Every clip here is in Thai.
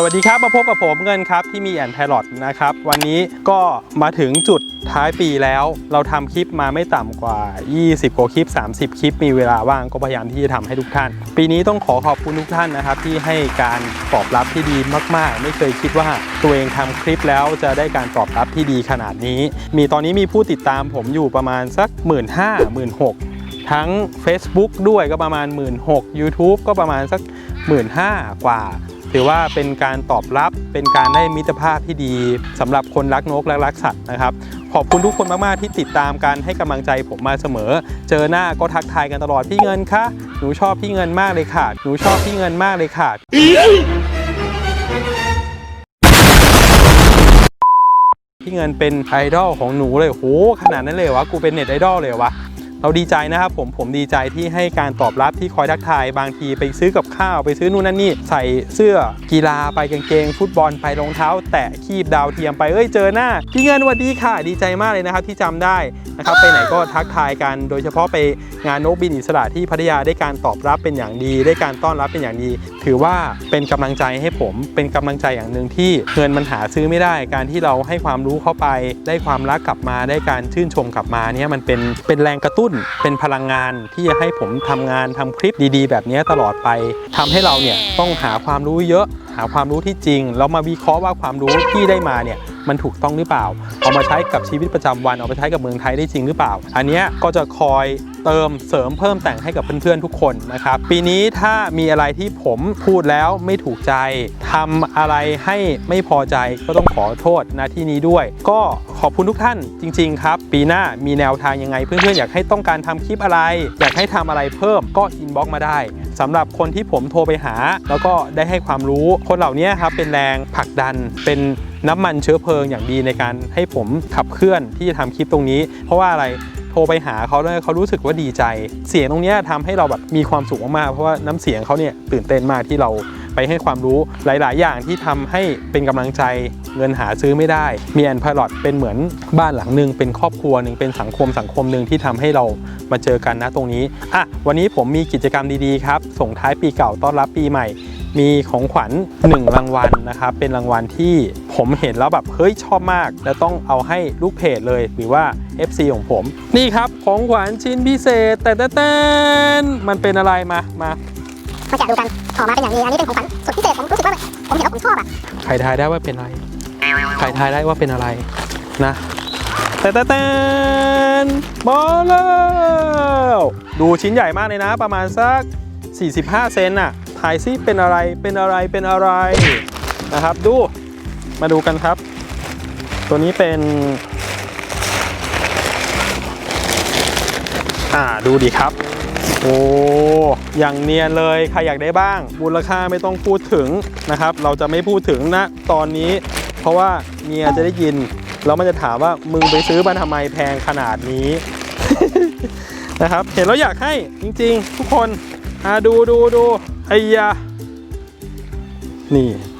สวัสดีครับมาพบกับผมเงินครับที่มีแอนไพลอตนะครับวันนี้ก็มาถึงจุดท้ายปีแล้ว เราทำคลิปมาไม่ต่ำกว่า 20กว่าคลิป 30 คลิป มีเวลาว่างก็พยายามที่จะทำให้ทุกท่าน ปีนี้ต้องขอขอบคุณทุกท่านนะครับ ที่ให้การตอบรับที่ดีมากๆ ไม่เคยคิดว่าตัวเองทำคลิปแล้วจะได้การตอบรับที่ดีขนาดนี้ มีตอนนี้มีผู้ติดตามผมอยู่ประมาณสัก 1 5 0 0 0 0 1 6 0 0ทั้ง Facebook ด้วยก็ประมาณ 1 6 0 0 0 YouTube ก็ประมาณสัก 1 5 0 0 0กว่า ถือว่าเป็นการตอบรับเป็นการได้มิตรภาพที่ดีสำหรับคนรักนกและรักสัตว์นะครับ ขอบคุณทุกคนมาก ๆ ที่ติดตามกันให้กำลังใจผมมาเสมอ เจอหน้าก็ทักทายกันตลอดพี่เงินคะหนูชอบพี่เงินมากเลยค่ะ หนูชอบพี่เงินมากเลยค่ะพี่เงินเป็นไอดอลของหนูเลยโหขนาดนั้นเลยวะกูเป็นเน็ตไอดอลเลยวะ เราดีใจนะครับผมผมดีใจที่ให้การตอบรับที่คอยทักทาย บางทีไปซื้อกับข้าวไปซื้อนู่นนั่นนี่ ใส่เสื้อกีฬาไปกางเกง ฟุตบอลไปรองเท้า แตะคีบดาวเทียมไปเอ้ยเจอหน้าพี่เงินสวัสดีค่ะ ดีใจมากเลยนะครับที่จำได้นะครับไปไหนก็ทักทายกัน โดยเฉพาะไปงานนกบินอิสระที่พัทยาได้การตอบรับเป็นอย่างดี ได้การต้อนรับเป็นอย่างดี ถือว่าเป็นกำลังใจให้ผมเป็นกำลังใจอย่างหนึ่งที่เงินมันหาซื้อไม่ได้ การที่เราให้ความรู้เข้าไป ได้ความรักกลับมาได้การชื่นชมกลับมาเนี่ยมันเป็นเป็นแรงกระตุ้นเป็นพลังงานที่จะให้ผมทำงานทำคลิปดีๆ แบบนี้ตลอดไปทำให้เราเนี่ยต้องหาความรู้เยอะ หาความรู้ที่จริงแล้วมาวิเคราะห์ว่าความรู้ที่ได้มาเนี่ยมันถูกต้องหรือเปล่า เอามาใช้กับชีวิตประจำวันเอาไปใช้กับเมืองไทยได้จริงหรือเปล่า อันนี้ก็จะคอยเติมเสริมเพิ่มแต่งให้กับเพื่อนๆทุกคนนะครับปีนี้ถ้ามีอะไรที่ผมพูดแล้วไม่ถูกใจทำอะไรให้ไม่พอใจก็ต้องขอโทษหน้าที่นี้ด้วย ก็ขอบคุณทุกท่านจริง ๆ ครับ ปีหน้ามีแนวทางยังไงเพื่อนๆอยากให้ต้องการทำคลิปอะไร อยากให้ทำอะไรเพิ่มก็อินบ็อกมาได้สำหรับคนที่ผมโทรไปหา แล้วก็ได้ให้ความรู้คนเหล่านี้ครับเป็นแรงผลักดันเป็นน้ำมันเชื้อเพลิงอย่างดีในการให้ผมขับเคลื่อนที่จะทำคลิปตรงนี้ เพราะว่าอะไร โทรไปหาเขาแล้วเขารู้สึกว่าดีใจ เสียงตรงนี้ยทำให้เราแบบมีความสุขมากๆเพราะว่าน้ำเสียงเขาเนี่ยตื่นเต้นมากที่เราไปให้ความรู้หลาย ๆ อย่างที่ทำให้เป็นกำลังใจเงินหาซื้อไม่ได้ มีแอนพาลอตเป็นเหมือนบ้านหลังหนึ่งเป็นครอบครัวหนึ่งเป็นสังคมสังคมหนึ่งที่ทำให้เรามาเจอกันนะตรงนี้อะวันนี้ผมมีกิจกรรมดี ๆ ครับ ส่งท้ายปีเก่าต้อนรับปีใหม่ มีของขวัญ 1 รางวัลนะครับเป็นรางวัลที่ ผมเห็นแล้วแบบเฮ้ยชอบมาก แล้วต้องเอาให้ลูกเพจเลยหรือว่า FC ของผม นี่ครับของขวัญชิ้นพิเศษ แต่แต่แต่มันเป็นอะไรมามามาแกะดูกันออกมาเป็นอย่างนี้อันนี้เป็นของขวัญสุดพิเศษผมรู้สึกว่าผมเห็นแล้วผมชอบอะใครทายได้ว่าเป็นอะไรใครทายได้ว่าเป็นอะไรนะแต่แต่แต่มาแล้วดูชิ้นใหญ่มากเลยนะ ประมาณสัก 45 เซนน่ะทายซิเป็นอะไรเป็นอะไรเป็นอะไรนะครับดู มาดูกันครับ ตัวนี้เป็น อ่าดูดีครับ โอ้อย่างเนียนเลยใครอยากได้บ้าง มูลค่าไม่ต้องพูดถึงนะครับ เราจะไม่พูดถึงนะตอนนี้ เพราะว่าเมียจะได้ยินแล้วมันจะถามว่ามึงไปซื้อมาทำไมแพงขนาดนี้นะครับ เห็นแล้วอยากให้จริง ๆ ทุกคนอ่าดูดูดูไอ้ยานี่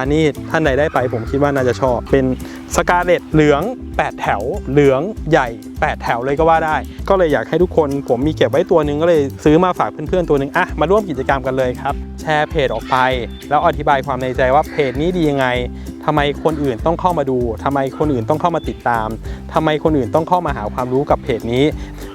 านีท่านใดได้ไปผมคิดว่าน่าจะชอบ เป็นสกาเลตเหลือง 8 แถว เหลืองใหญ่ 8 แถวเลยก็ว่าได้ ก็เลยอยากให้ทุกคนผมมีเก็บไว้ตัวหนึ่งก็เลยซื้อมาฝากเพื่อนๆตัวหนึ่งอะมาร่วมกิจกรรมกันเลยครับ แชร์เพจออกไป แล้วอธิบายความในใจว่าเพจนี้ดียังไงทำไมคนอื่นต้องเข้ามาดูทำไมคนอื่นต้องเข้ามาติดตามทำไมคนอื่นต้องเข้ามาหาความรู้กับเพจนี้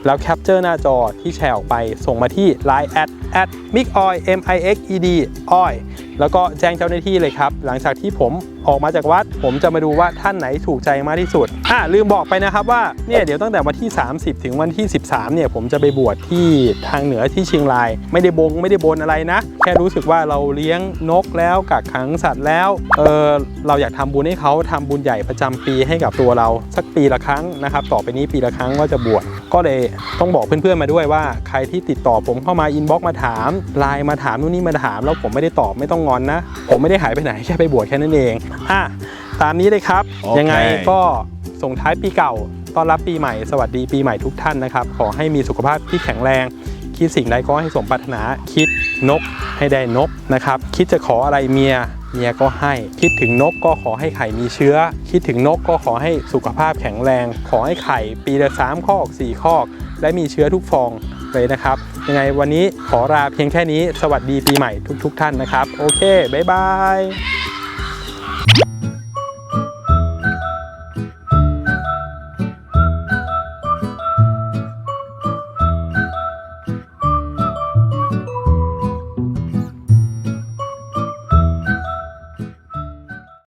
แล้วแคปเจอร์หน้าจอที่แชร์ออกไป ส่งมาที่ Line แอดแอดมิกออย M I X E D ออย แล้วก็แจ้งเจ้าหน้าที่เลยครับ หลังจากที่ผมออกมาจากวัด ผมจะมาดูว่าท่านไหนถูกใจมากที่สุดอะลืมบอกไปนะครับว่าเนี่ยเดี๋ยวตั้งแต่วันที่ 30 ถึงวันที่ 13เนี่ยผมจะไปบวชที่ทางเหนือที่เชียงราย ไม่ได้บงไม่ได้บนอะไรนะ แค่รู้สึกว่าเราเลี้ยงนกแล้วกักขังสัตว์แล้วเออเราอยากทำบุญให้เขาทำบุญใหญ่ประจำปีให้กับตัวเราสักปีละครั้งนะครับต่อไปนี้ปีละครั้งว่าจะบวชก็เลยต้องบอกเพื่อนๆมาด้วยว่า ใครที่ติดต่อผมเข้ามาอินบ็อกมาถามไลน์มาถามนู่นนี่มาถาม แล้วผมไม่ได้ตอบไม่ต้องงอนนะ ผมไม่ได้หายไปไหนแค่ไปบวชแค่นั้นเองอะตามนี้เลยครับโอเคยังไงก็ส่งท้ายปีเก่าต้อนรับปีใหม่ สวัสดีปีใหม่ทุกท่านนะครับ ขอให้มีสุขภาพที่แข็งแรง คิดสิ่งใดก็ให้สมปรารถนา คิดนกให้ได้นกนะครับ คิดจะขออะไรเมีย เมียก็ให้ คิดถึงนกก็ขอให้ไข่มีเชื้อ คิดถึงนกก็ขอให้สุขภาพแข็งแรง ขอให้ไข่ปีละสามคอกสี่คอกและมีเชื้อทุกฟองเลยนะครับ ยังไงวันนี้ขอลาเพียงแค่นี้ สวัสดีปีใหม่ทุก ๆ ท่านนะครับ โอเค บ๊ายบาย